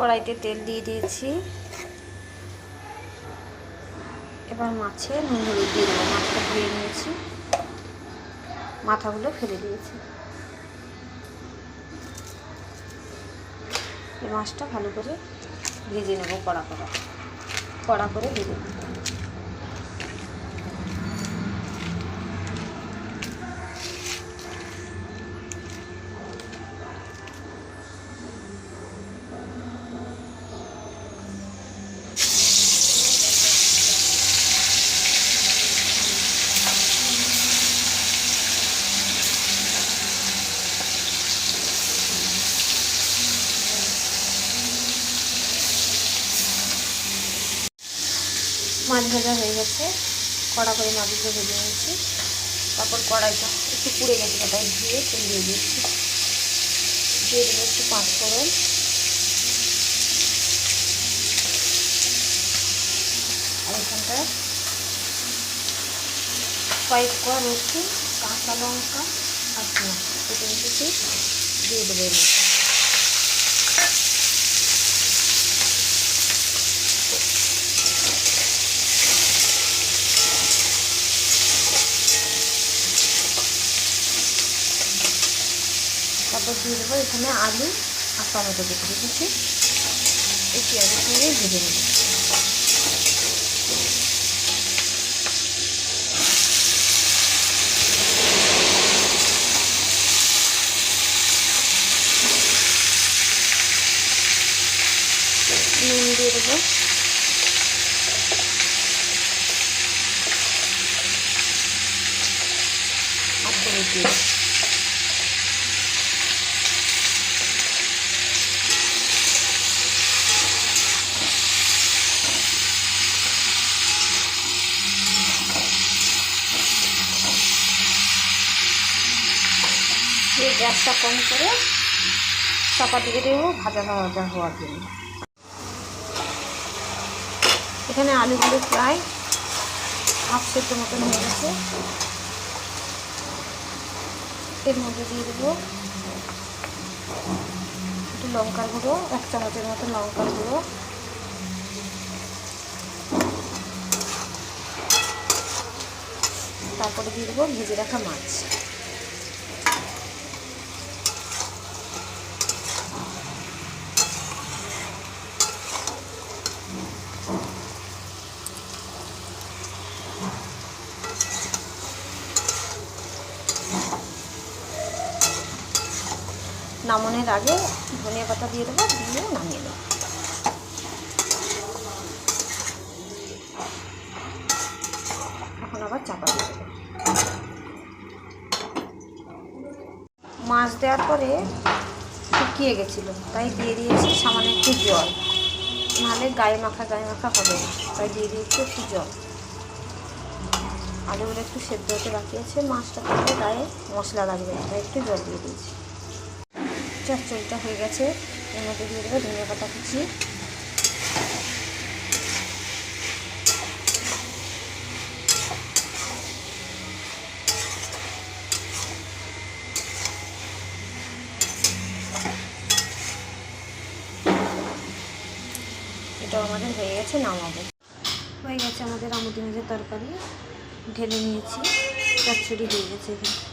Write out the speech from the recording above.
কড়াইতে তেল দিয়ে দিয়েছি। এবার মাছে নুন হলুদ দিয়ে দেবো। মাছটা ধুয়ে নিয়েছি। মাথাগুলো ফেলে দিয়েছি। এই মাছটা ভালো করে ভেজে নেব কড়া কড়া। কড়া করে ভেজে নেব। মাছ ভাজা হয়ে গেছে। কড়া করে মাছগুলো ভেজে নিয়েছি। তারপর কড়াইটা একটু পুড়ে গেছে তাই ধুয়ে তেল দিয়ে দিয়েছি। দিয়ে দেবো একটু পাঁচ ফোড়ন। আর এখানটায় কয়েক কোয়া রসুন, কাঁচা লঙ্কা আর পেঁয়াজ। কেটে রেখেছি দিয়ে দেবো তারপর দিয়ে দেবো এখানে আলু আর টমেটো কেটে রেখেছি। এই পেঁয়াজের সঙ্গে ভেজে নেব। নুন দিয়ে দেবো। আর দিয়ে গ্যাসটা কম করে চাপা দিয়ে দেবো, ভাজা ভাজা হওয়ার জন্য। এখানে আলুগুলো প্রায় হাফ সেদ্ধ মতন হয়ে গেছে। এর মধ্যে দিয়ে দেবো একটু লঙ্কার গুঁড়ো, এক চামচের মতো লঙ্কার গুঁড়ো। তারপরে দিয়ে দেবো ভেজে রাখা মাছ। নামানোর আগে ধনিয়া পাতা দিয়ে দেবো, দিয়ে নামিয়ে দেবো এখন আবার চাপা দিয়ে দেবো। মাছ দেওয়ার পরে শুকিয়ে গেছিল, তাই দিয়ে দিয়েছি সামান্য একটু জল। নাহলে গায়ে মাখা গায়ে মাখা হবে না, তাই দিয়ে দিয়েছি একটু জল। আলুগুলো একটু সেদ্ধ হতে বাকি আছে, মাছটা করলে গায়ে মশলা লাগবে তাই একটু জল দিয়ে দিয়েছি। চচ্চড়িটা হয়ে গেছে। এর মধ্যে দিয়ে দেবো ধনিয়া পাতা কুচি। এটাও আমাদের হয়ে গেছে নামাবো হয়ে গেছে আমাদের আমুদি তরকারি। ঢেলে নিয়েছি। চচ্চড়ি হয়ে গেছে এখানে।